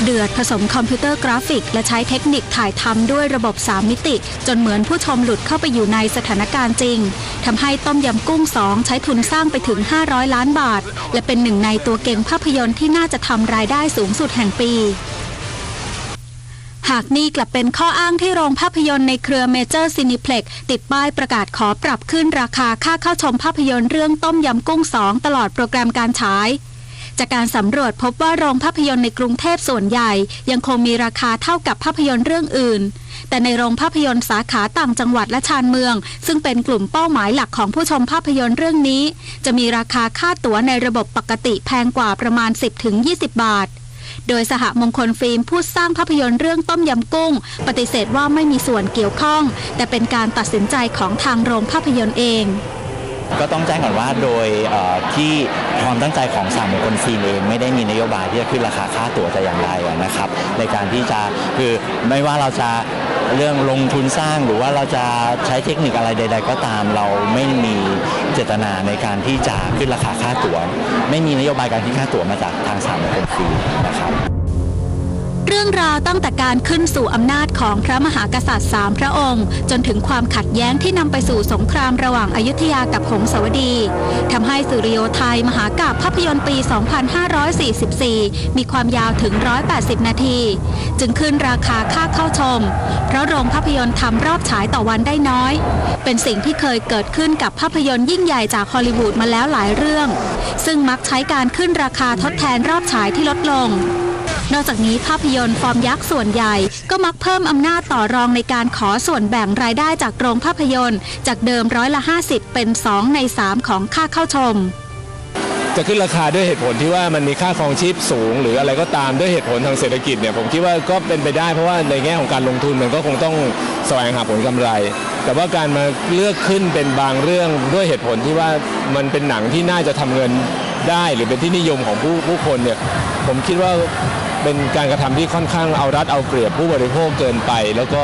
เดือดผสมคอมพิวเตอร์กราฟิก และใช้เทคนิคถ่ายทำด้วยระบบ 3 มิติ จนเหมือนผู้ชมหลุดเข้าไปอยู่ในสถานการณ์จริงทำให้ต้มยำกุ้ง 2 ใช้ทุนสร้างไปถึง 500 ล้านบาท และเป็นหนึ่งในตัวเก่งภาพยนตร์ที่น่าจะทำรายได้สูงสุดแห่งปีหากนี่กลับเป็นข้ออ้างที่โรงภาพยนตร์ในเครือเมเจอร์ซินิเพล็กติดป้ายประกาศขอปรับขึ้นราคาค่าเข้าชมภาพยนตร์เรื่องต้มยำกุ้งสองตลอดโปรแกรมการฉาย จากการสำรวจพบว่าโรงภาพยนตร์ในกรุงเทพส่วนใหญ่ ยังคงมีราคาเท่ากับภาพยนตร์เรื่องอื่น แต่ในโรงภาพยนตร์สาขาต่างจังหวัดและชานเมือง ซึ่งเป็นกลุ่มเป้าหมายหลักของผู้ชมภาพยนตร์เรื่องนี้ จะมีราคาค่าตั๋วในระบบปกติแพงกว่าประมาณ 10-20 บาทโดยสหมงคลฟิล์มผู้สร้างภาพยนตร์เรื่องต้มยำกุ้ง ปฏิเสธว่าไม่มีส่วนเกี่ยวข้อง แต่เป็นการตัดสินใจของทางโรงภาพยนตร์เอง ก็ต้องแจ้งก่อนว่าโดยที่ความตั้งใจของสามมงคลฟิล์มเองไม่ได้มีนโยบายที่จะขึ้นราคาค่าตั๋วแต่อย่างใดนะครับ ในการที่จะคือไม่ว่าเราจะเรื่องลงทุนสร้างหรือว่าเราจะใช้เทคนิคอะไรใด ๆ ก็ตามเราไม่มีเจตนาในการที่จะขึ้นราคาค่าตั๋ว ไม่มีนโยบายการขึ้นค่าตั๋วมาจากทางสามมงคลฟิล์มนะครับ เรื่องราวตั้งแต่การขึ้นสู่อำนาจของพระมหากษัตริย์สามพระองค์ จนถึงความขัดแย้งที่นำไปสู่สงครามระหว่างอายุทยากับหงสาวดีทำให้สุริโยไทยมหากาพย์ภาพยนตร์ปี 2544 มีความยาวถึง 180 นาที จึงขึ้นราคาค่าเข้าชม เพราะโรงภาพยนตร์ทำรอบฉายต่อวันได้น้อย เป็นสิ่งที่เคยเกิดขึ้นกับภาพยนตร์ยิ่งใหญ่จากฮอลลีวูดมาแล้วหลายเรื่อง ซึ่งมักใช้การขึ้นราคาทดแทนรอบฉายที่ลดลง นอกจากนี้ภาพยนตร์ฟอร์มยักษ์ส่วนใหญ่ ก็มักเพิ่มอำนาจต่อรองในการขอส่วนแบ่งรายได้จากโรงภาพยนตร์ จากเดิมร้อยละ 50 เป็น 2 ใน 3 ของค่าเข้าชม จะขึ้นราคาด้วยเหตุผลที่ว่ามันมีค่าครองชีพสูง หรืออะไรก็ตามด้วยเหตุผลทางเศรษฐกิจเนี่ยผมคิดว่าก็เป็นไปได้เพราะว่าในแง่ของการลงทุนมันก็คงต้องแสวงหาผลกำไร แต่ว่าการมาเลือกขึ้นเป็นบางเรื่องด้วยเหตุผลที่ว่ามันเป็นหนังที่น่าจะทำเงินได้หรือเป็นที่นิยมของผู้ผู้คนเนี่ยผมคิดว่าเป็นการกระทำที่ค่อนข้างเอารัดเอาเปรียบผู้บริโภคเกินไป แล้วก็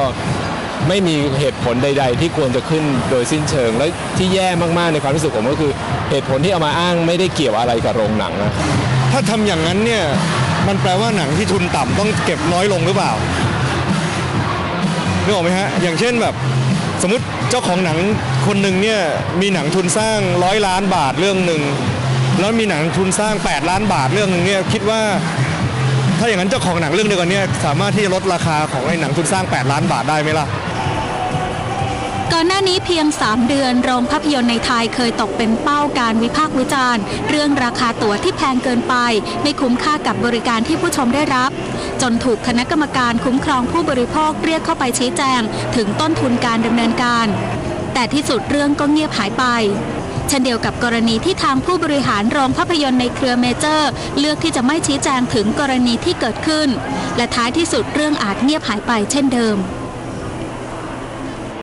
ไม่มีเหตุผลใด ๆ ที่ควรจะขึ้นโดยสิ้นเชิง และที่แย่มากๆในความรู้สึกผมก็คือ เหตุผลที่เอามาอ้างไม่ได้เกี่ยวอะไรกับโรงหนังนะถ้าทำอย่างนั้นเนี่ย มันแปลว่าหนังที่ทุนต่ำต้องเก็บน้อยลงหรือเปล่านึกออกไหมฮะ อย่างเช่นแบบ สมมติเจ้าของหนังคนหนึ่งเนี่ยมีหนังทุนสร้างร้อยล้านบาทเรื่องหนึ่งแล้วมีหนังทุนสร้าง 8 ล้านบาทเรื่องหนึ่งเนี่ยคิดว่า ถ้าอย่างนั้นเจ้าของหนังเรื่องเดียวกันเนี่ยสามารถที่จะลดราคาของไอ้หนังทุนสร้าง 8 ล้านบาทได้ไหมล่ะ ก่อนหน้านี้เพียง 3 เดือนโรงภาพยนตร์ในไทยเคยตกเป็นเป้าการวิพากษ์วิจารณ์ เรื่องราคาตั๋วที่แพงเกินไป ไม่คุ้มค่ากับบริการที่ผู้ชมได้รับ จนถูกคณะกรรมการคุ้มครองผู้บริโภคเรียกเข้าไปชี้แจง ถึงต้นทุนการดำเนินการ แต่ที่สุดเรื่องก็เงียบหายไปเช่นเดียวกับกรณีที่ทางผู้บริหารโรงภาพยนตร์ในเครือเมเจอร์ เลือกที่จะไม่ชี้แจงถึงกรณีที่เกิดขึ้น และท้ายที่สุดเรื่องอาจเงียบหายไปเช่นเดิม